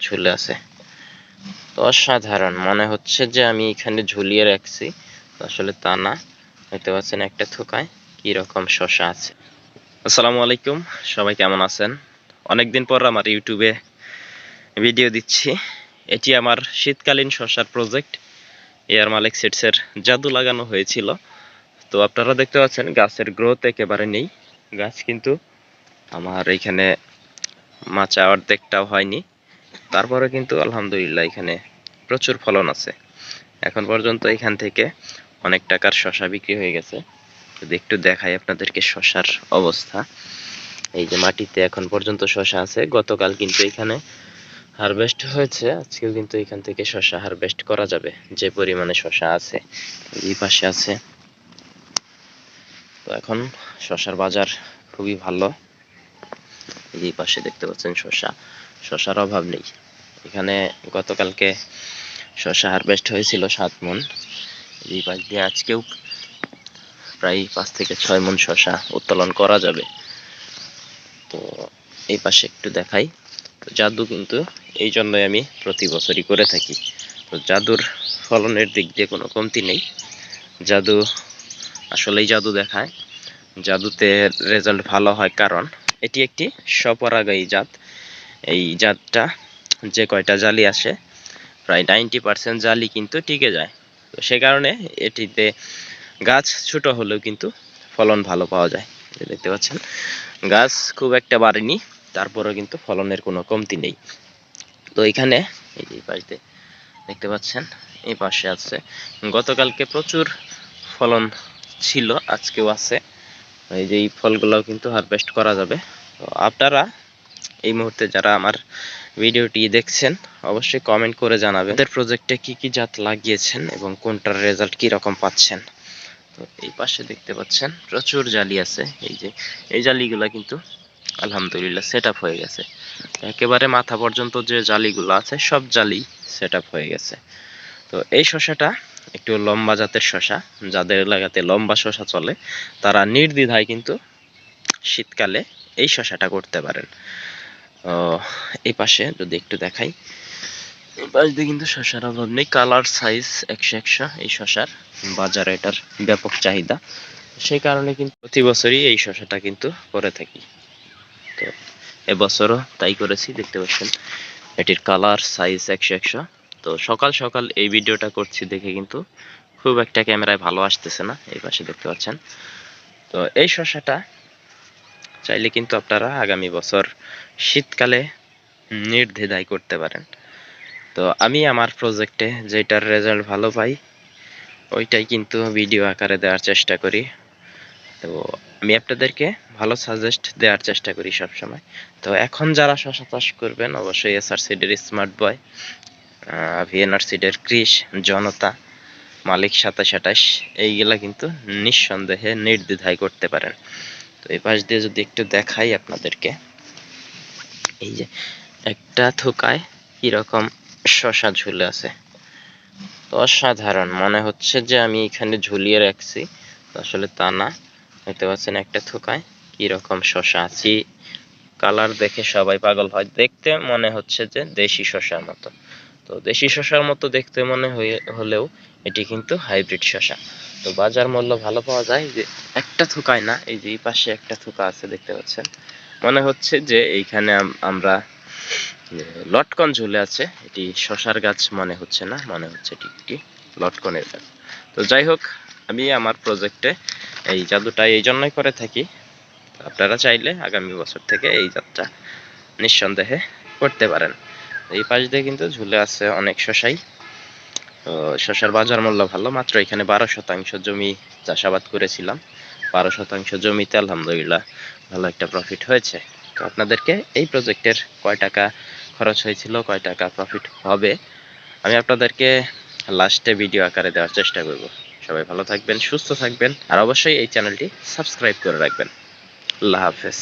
ঝুলে আছে। তো অসাধারণ। মনে হচ্ছে যে আমি এখানে ঝুলিয়ে রাখছি। আসলে তা না। দেখতে পাচ্ছেন একটা থোকায় কি রকম শশা আছে। আসসালামু আলাইকুম। সবাই কেমন আছেন? অনেকদিন পর আমার ইউটিউবে ভিডিও দিচ্ছি। এটি আমার শীতকালীন শশার প্রজেক্ট। এয়ার মালিক সিটসের জাদু লাগানো হয়েছিল। তো আপনারা দেখতে পাচ্ছেন, গাছের গ্রোথ একেবারে নেই। গাছ কিন্তু আমার এখানে মাচা অর্ধেকটাও হয়নি। তারপরে কিন্তু আলহামদুলিল্লাহ এখানে প্রচুর ফলন আছে। এখন পর্যন্ত এখান থেকে অনেক টাকার শশা বিক্রি হয়ে গেছে। যদি একটু দেখাই আপনাদেরকে শশার অবস্থা। এই যে মাটিতে এখন পর্যন্ত শশা আছে। গতকাল কিন্তু এখানে হারভেস্ট হয়েছে। আজকেও কিন্তু এখান থেকে শশা হারভেস্ট করা যাবে। যে পরিমাণে শশা আছে, এই পাশে আছে। তো এখন শশার বাজার খুবই ভালো। এই পাশে দেখতে পাচ্ছেন শশা। শশার অভাব নেই। গতকালকে শশা হারভেস্ট হয়েছিল সাত মন। এই পাশ দিয়ে আজকেও প্রায় পাঁচ থেকে ছয় মন শশা উত্তোলন করা যাবে। তো এই পাশে একটু দেখাই। তো জাদু কিন্তু এই জন্যই আমি প্রতি বছরই করে থাকি। তো জাদুর ফলনের দিক দিয়ে কোনো কমতি নেই। জাদু আসলেই জাদু দেখায়। জাদুতে রেজাল্ট ভালো হয় কারণ এটি একটি স্বপরাগায়ী জাত। এই জাতটা যে কয়টা জালি আসে, প্রায় নাইনটি পার্সেন্ট জালি কিন্তু টিকে যায়। তো সে কারণে এটিতে গাছ ছোট হলেও কিন্তু ফলন ভালো পাওয়া যায়। দেখতে পাচ্ছেন, গাছ খুব একটা বাড়েনি, তারপরেও কিন্তু ফলনের কোনো কমতি নেই। তো এখানে এই যে পাশে দেখতে পাচ্ছেন, এই পাশে আছে, গতকালকে প্রচুর ফলন ছিল, আজকেও আছে। এই যে এই ফলগুলোও কিন্তু হারভেস্ট করা যাবে। তো আপনারা এই মুহূর্তে যারা আমার ভিডিওটি দেখছেন, অবশ্যই কমেন্ট করে জানাবেন। আমাদের প্রজেক্টে কি কি জাত লাগিয়েছেন এবং কোনটার রেজাল্ট কি রকম পাচ্ছেন? তো এই পাশে দেখতে পাচ্ছেন, প্রচুর জালি আছে। এই যে, এই জালিগুলা কিন্তু আলহামদুলিল্লাহ সেট হয়ে গেছে। একেবারে মাথা পর্যন্ত যে জালিগুলো আছে, সব জালি সেট হয়ে গেছে। তো এই শশাটা একটু লম্বা জাতের শশা যাদের এলাকাতে লম্বা শশা চলে, তারা নির্দ্বিধায় কিন্তু শীতকালে এই শশাটা করতে পারেন। এই পাশে যদি একটু দেখাই। এই পাশ দিয়ে কিন্তু শশার অভাব নেই। কালার, সাইজ, একশো একশো এই শশার বাজারে এটার ব্যাপক চাহিদা। সেই কারণে কিন্তু প্রতি বছরই এই শশাটা কিন্তু করে থাকি। তো এবছরও তাই করেছি, দেখতে পাচ্ছেন। এটির কালার, সাইজ একশো একশো। তো সকাল সকাল এই ভিডিওটা করছি দেখে কিন্তু খুব একটা ক্যামেরায় ভালো আসতেছে না, এই পাশে দেখতে পাচ্ছেন। তো এই শশাটা চাইলে কিন্তু আপনারা আগামী বছর শীতকালে নির্দ্বিধায় করতে পারেন। তো আমি আমার প্রজেক্টে যেটার রেজাল্ট ভালো পাই, ওইটাই কিন্তু ভিডিও আকারে দেওয়ার চেষ্টা করি। তো আমি আপনাদেরকে ভালো সাজেস্ট দেওয়ার চেষ্টা করি সব সময় তো এখন যারা শশা চাষ করবেন, অবশ্যই এসআর সিডের স্মার্ট বয় ভিএনআর ক্রিস জনতা, মালিক সাতাশ আঠাশ, এইগুলা কিন্তু নিঃসন্দেহে নির্দ্বিধায় করতে পারেন। তো এই পাশ দিয়ে যদি একটু দেখাই আপনাদেরকে। এই যে একটা থোকায় কীরকম শশা ঝুলে আছে। তো অসাধারণ, মনে হচ্ছে যে আমি এখানে ঝুলিয়ে রাখছি। আসলে তা না, দেখতে পাচ্ছেন একটা থোকায় রকম শশা আছে। কালার দেখে সবাই পাগল হয়। দেখতে মনে হচ্ছে যে দেশি শশার মতো। তো দেশি শশার মতো দেখতে মনে হয়ে, হলেও এটি কিন্তু হাইব্রিড শশা। তো বাজার মূল্য ভালো পাওয়া যায় যে একটা থোকায় না, এই যে এই পাশে একটা থোকা আছে দেখতে পাচ্ছেন। মনে হচ্ছে যে এইখানে আম- আমরা লটকন ঝুলে আছে। এটি শশার গাছ মনে হচ্ছে না, মনে হচ্ছে এটি একটি লটকনের গাছ। তো যাই হোক, আমি আমার প্রজেক্টে এই জাদুটা এই জন্যই করে থাকি। আপনারা চাইলে আগামী বছর থেকে এই যাত্রা নিঃসন্দেহে করতে পারেন। এই পাশ দিয়ে কিন্তু ঝুলে আছে অনেক শশাই। শশার বাজার মূল্য ভালো, মাত্র এখানে বারো শতাংশ জমি চাষাবাদ করেছিলাম। বারো শতাংশ জমিতে আলহামদুলিল্লাহ ভালো একটা প্রফিট হয়েছে। তো আপনাদেরকে এই প্রজেক্টের কয় টাকা খরচ হয়েছিল, কয় টাকা প্রফিট হবে, আমি আপনাদেরকে লাস্টে ভিডিও আকারে দেওয়ার চেষ্টা করব। সবাই ভালো থাকবেন, সুস্থ থাকবেন, আর অবশ্যই এই চ্যানেলটি সাবস্ক্রাইব করে রাখবেন। আল্লাহ হাফেজ।